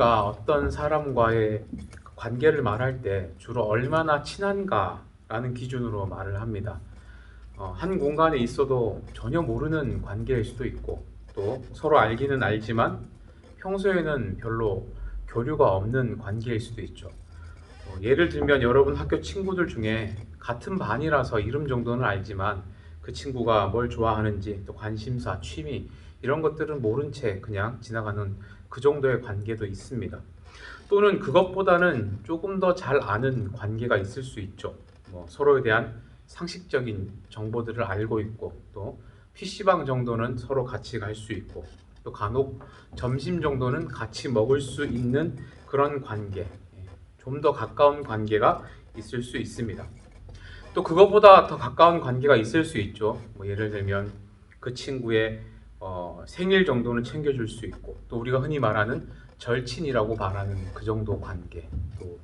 우리가 어떤 사람과의 관계를 말할 때 주로 얼마나 친한가라는 기준으로 말을 합니다. 어, 한 공간에 있어도 전혀 모르는 관계일 수도 있고 또 서로 알기는 알지만 평소에는 별로 교류가 없는 관계일 수도 있죠. 어, 예를 들면 여러분 학교 친구들 중에 같은 반이라서 이름 정도는 알지만 그 친구가 뭘 좋아하는지 또 관심사, 취미 이런 것들은 모른 채 그냥 지나가는 그 정도의 관계도 있습니다. 또는 그것보다는 조금 더 잘 아는 관계가 있을 수 있죠. 뭐 서로에 대한 상식적인 정보들을 알고 있고 또 PC방 정도는 서로 같이 갈 수 있고 또 간혹 점심 정도는 같이 먹을 수 있는 그런 관계 좀 더 가까운 관계가 있을 수 있습니다. 또 그것보다 더 가까운 관계가 있을 수 있죠. 뭐 예를 들면 그 친구의 어, 생일 정도는 챙겨줄 수 있고 또 우리가 흔히 말하는 절친이라고 말하는 그 정도 관계 또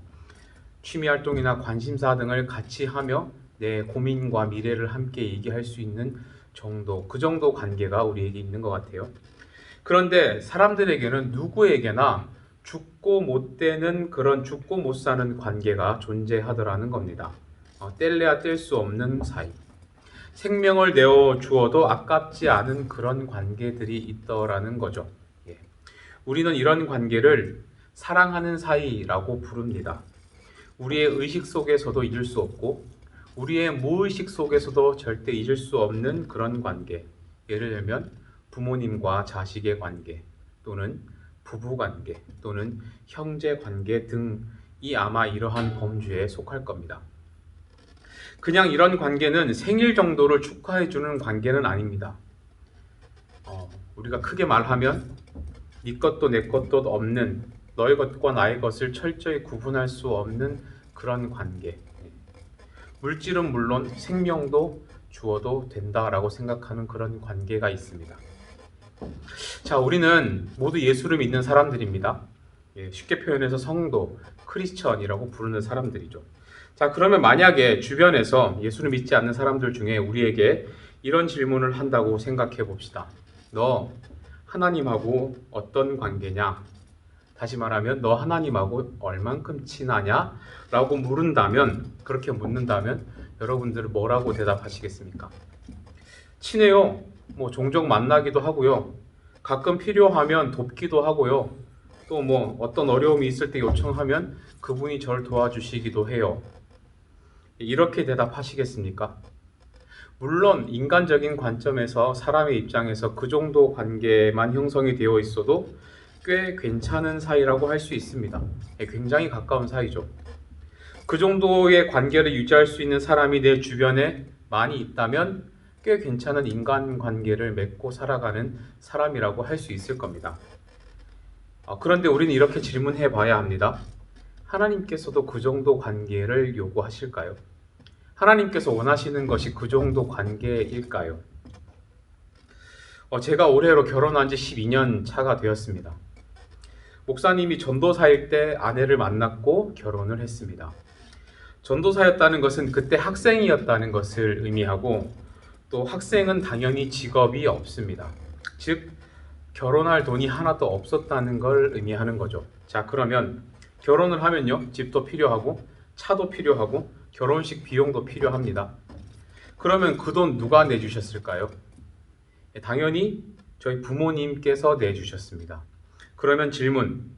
취미 활동이나 관심사 등을 같이 하며 내 고민과 미래를 함께 얘기할 수 있는 정도 그 정도 관계가 우리에게 있는 것 같아요. 그런데 사람들에게는 누구에게나 죽고 못 되는 그런 죽고 못 사는 관계가 존재하더라는 겁니다. 어, 뗄래야 뗄 수 없는 사이. 생명을 내어 주어도 아깝지 않은 그런 관계들이 있더라는 거죠. 예. 우리는 이런 관계를 사랑하는 사이라고 부릅니다. 우리의 의식 속에서도 잊을 수 없고 우리의 무의식 속에서도 절대 잊을 수 없는 그런 관계. 예를 들면 부모님과 자식의 관계 또는 부부 관계 또는 형제 관계 등이 아마 이러한 범주에 속할 겁니다. 그냥 이런 관계는 생일 정도를 축하해 주는 관계는 아닙니다. 어, 우리가 크게 말하면 네 것도 내 것도 없는 너의 것과 나의 것을 철저히 구분할 수 없는 그런 관계. 물질은 물론 생명도 주어도 된다라고 생각하는 그런 관계가 있습니다. 자, 우리는 모두 예수를 믿는 사람들입니다. 예, 쉽게 표현해서 성도, 크리스천이라고 부르는 사람들이죠. 자, 그러면 만약에 주변에서 예수를 믿지 않는 사람들 중에 우리에게 이런 질문을 한다고 생각해 봅시다. 너 하나님하고 어떤 관계냐? 다시 말하면 너 하나님하고 얼만큼 친하냐? 라고 물은다면, 그렇게 묻는다면 여러분들 뭐라고 대답하시겠습니까? 친해요. 뭐 종종 만나기도 하고요. 가끔 필요하면 돕기도 하고요. 또 뭐 어떤 어려움이 있을 때 요청하면 그분이 저를 도와주시기도 해요. 이렇게 대답하시겠습니까? 물론 인간적인 관점에서 사람의 입장에서 그 정도 관계만 형성이 되어 있어도 꽤 괜찮은 사이라고 할 수 있습니다. 예, 굉장히 가까운 사이죠. 그 정도의 관계를 유지할 수 있는 사람이 내 주변에 많이 있다면 꽤 괜찮은 인간 관계를 맺고 살아가는 사람이라고 할 수 있을 겁니다. 어, 그런데 우리는 이렇게 질문해 봐야 합니다. 하나님께서도 그 정도 관계를 요구하실까요? 하나님께서 원하시는 것이 그 정도 관계일까요? 어, 제가 올해로 결혼한 지 12년 차가 되었습니다. 목사님이 전도사일 때 아내를 만났고 결혼을 했습니다. 전도사였다는 것은 그때 학생이었다는 것을 의미하고 또 학생은 당연히 직업이 없습니다. 즉 결혼할 돈이 하나도 없었다는 걸 의미하는 거죠. 자, 그러면 결혼을 하면요. 집도 필요하고 차도 필요하고 결혼식 비용도 필요합니다. 그러면 그 돈 누가 내주셨을까요? 예, 당연히 저희 부모님께서 내주셨습니다. 그러면 질문.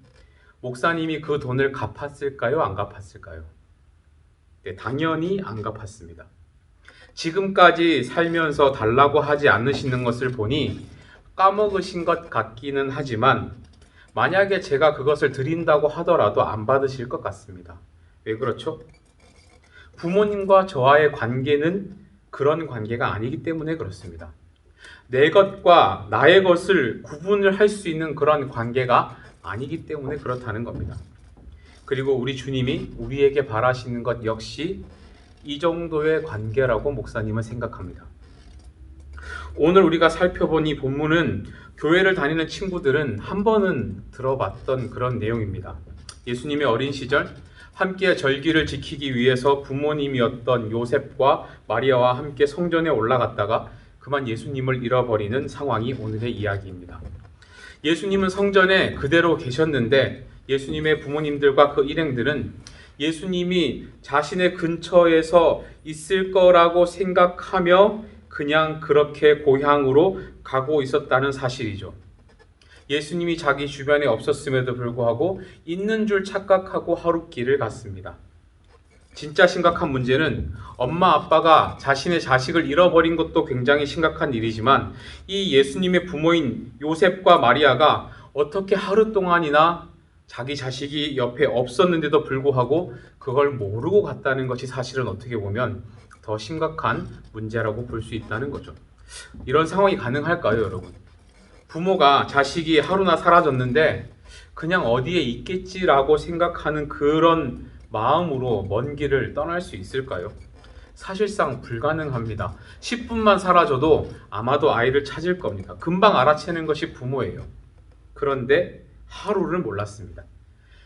목사님이 그 돈을 갚았을까요? 안 갚았을까요? 네, 당연히 안 갚았습니다. 지금까지 살면서 달라고 하지 않으시는 것을 보니 까먹으신 것 같기는 하지만 만약에 제가 그것을 드린다고 하더라도 안 받으실 것 같습니다. 왜 그렇죠? 부모님과 저와의 관계는 그런 관계가 아니기 때문에 그렇습니다. 내 것과 나의 것을 구분을 할 수 있는 그런 관계가 아니기 때문에 그렇다는 겁니다. 그리고 우리 주님이 우리에게 바라시는 것 역시 이 정도의 관계라고 목사님은 생각합니다. 오늘 우리가 살펴본 이 본문은 교회를 다니는 친구들은 한 번은 들어봤던 그런 내용입니다. 예수님의 어린 시절 함께 절기를 지키기 위해서 부모님이었던 요셉과 마리아와 함께 성전에 올라갔다가 그만 예수님을 잃어버리는 상황이 오늘의 이야기입니다. 예수님은 성전에 그대로 계셨는데 예수님의 부모님들과 그 일행들은 예수님이 자신의 근처에서 있을 거라고 생각하며 그냥 그렇게 고향으로 가고 있었다는 사실이죠. 예수님이 자기 주변에 없었음에도 불구하고 있는 줄 착각하고 하룻길을 갔습니다. 진짜 심각한 문제는 엄마 아빠가 자신의 자식을 잃어버린 것도 굉장히 심각한 일이지만 이 예수님의 부모인 요셉과 마리아가 어떻게 하루 동안이나 자기 자식이 옆에 없었는데도 불구하고 그걸 모르고 갔다는 것이 사실은 어떻게 보면 더 심각한 문제라고 볼 수 있다는 거죠. 이런 상황이 가능할까요, 여러분? 부모가 자식이 하루나 사라졌는데 그냥 어디에 있겠지라고 생각하는 그런 마음으로 먼 길을 떠날 수 있을까요? 사실상 불가능합니다. 10분만 사라져도 아마도 아이를 찾을 겁니다. 금방 알아채는 것이 부모예요. 그런데 하루를 몰랐습니다.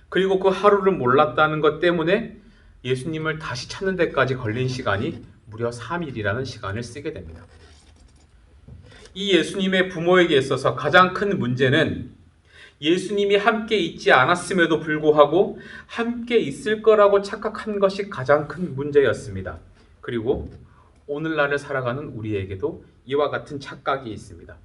그리고 그 하루를 몰랐다는 것 때문에 예수님을 다시 찾는 데까지 걸린 시간이 무려 3일이라는 시간을 쓰게 됩니다. 이 예수님의 부모에게 있어서 가장 큰 문제는 예수님이 함께 있지 않았음에도 불구하고 함께 있을 거라고 착각한 것이 가장 큰 문제였습니다. 그리고 오늘날을 살아가는 우리에게도 이와 같은 착각이 있습니다.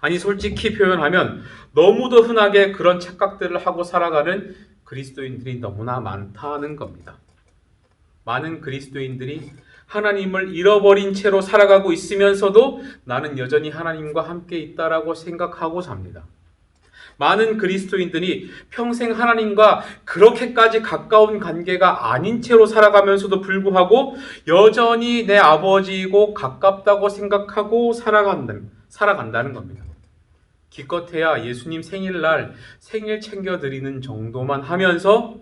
아니 솔직히 표현하면 너무도 흔하게 그런 착각들을 하고 살아가는 그리스도인들이 너무나 많다는 겁니다. 많은 그리스도인들이 하나님을 잃어버린 채로 살아가고 있으면서도 나는 여전히 하나님과 함께 있다라고 생각하고 삽니다. 많은 그리스도인들이 평생 하나님과 그렇게까지 가까운 관계가 아닌 채로 살아가면서도 불구하고 여전히 내 아버지이고 가깝다고 생각하고 살아간다, 살아간다는 겁니다. 기껏해야 예수님 생일날 생일 챙겨드리는 정도만 하면서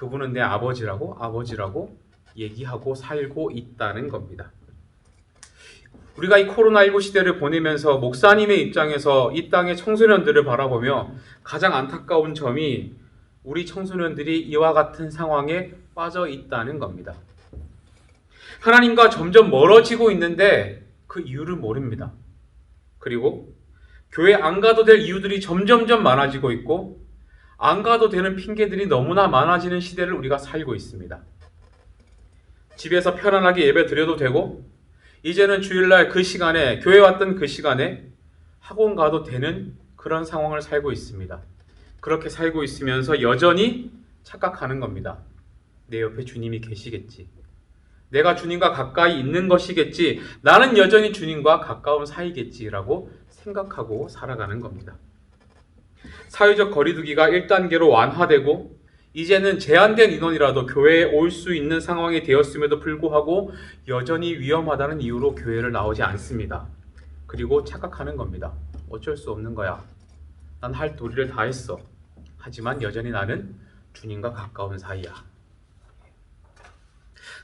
그분은 내 아버지라고 아버지라고 얘기하고 살고 있다는 겁니다. 우리가 이 코로나19 시대를 보내면서 목사님의 입장에서 이 땅의 청소년들을 바라보며 가장 안타까운 점이 우리 청소년들이 이와 같은 상황에 빠져 있다는 겁니다. 하나님과 점점 멀어지고 있는데 그 이유를 모릅니다. 그리고 교회 안 가도 될 이유들이 점점점 많아지고 있고 안 가도 되는 핑계들이 너무나 많아지는 시대를 우리가 살고 있습니다. 집에서 편안하게 예배 드려도 되고 이제는 주일날 그 시간에 교회 왔던 그 시간에 학원 가도 되는 그런 상황을 살고 있습니다. 그렇게 살고 있으면서 여전히 착각하는 겁니다. 내 옆에 주님이 계시겠지. 내가 주님과 가까이 있는 것이겠지. 나는 여전히 주님과 가까운 사이겠지라고 생각하고 살아가는 겁니다. 사회적 거리두기가 1단계로 완화되고 이제는 제한된 인원이라도 교회에 올 수 있는 상황이 되었음에도 불구하고 여전히 위험하다는 이유로 교회를 나오지 않습니다. 그리고 착각하는 겁니다. 어쩔 수 없는 거야. 난 할 도리를 다 했어. 하지만 여전히 나는 주님과 가까운 사이야.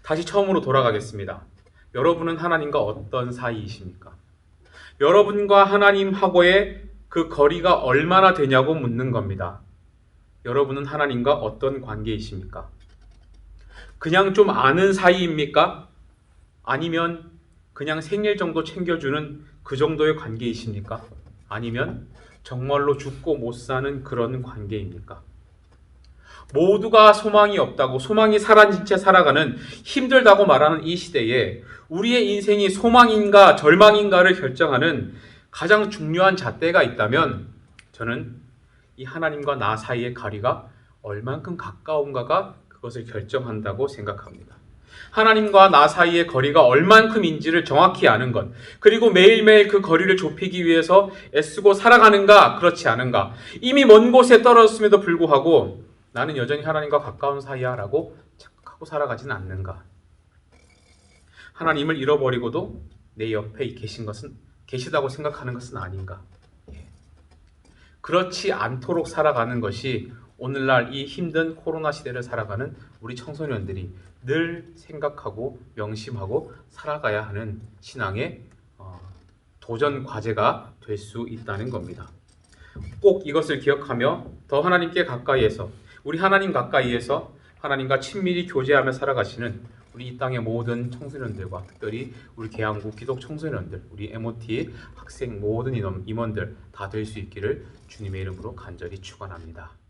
다시 처음으로 돌아가겠습니다. 여러분은 하나님과 어떤 사이이십니까? 여러분과 하나님하고의 그 거리가 얼마나 되냐고 묻는 겁니다. 여러분은 하나님과 어떤 관계이십니까? 그냥 좀 아는 사이입니까? 아니면 그냥 생일 정도 챙겨주는 그 정도의 관계이십니까? 아니면 정말로 죽고 못 사는 그런 관계입니까? 모두가 소망이 없다고 소망이 사라진 채 살아가는 힘들다고 말하는 이 시대에 우리의 인생이 소망인가 절망인가를 결정하는 가장 중요한 잣대가 있다면 저는 이 하나님과 나 사이의 거리가 얼만큼 가까운가가 그것을 결정한다고 생각합니다. 하나님과 나 사이의 거리가 얼만큼인지를 정확히 아는 것, 그리고 매일매일 그 거리를 좁히기 위해서 애쓰고 살아가는가, 그렇지 않은가, 이미 먼 곳에 떨어졌음에도 불구하고 나는 여전히 하나님과 가까운 사이야 라고 착각하고 살아가지는 않는가. 하나님을 잃어버리고도 내 옆에 계신 것은, 계시다고 생각하는 것은 아닌가. 그렇지 않도록 살아가는 것이 오늘날 이 힘든 코로나 시대를 살아가는 우리 청소년들이 늘 생각하고 명심하고 살아가야 하는 신앙의 어, 도전 과제가 될 수 있다는 겁니다. 꼭 이것을 기억하며 더 하나님께 가까이에서 우리 하나님 가까이에서 하나님과 친밀히 교제하며 살아가시는 우리 이 땅의 모든 청소년들과 특별히 우리 계양구 기독 청소년들, 우리 MOT 학생 모든 인원, 임원들 다 될 수 있기를 주님의 이름으로 간절히 축원합니다.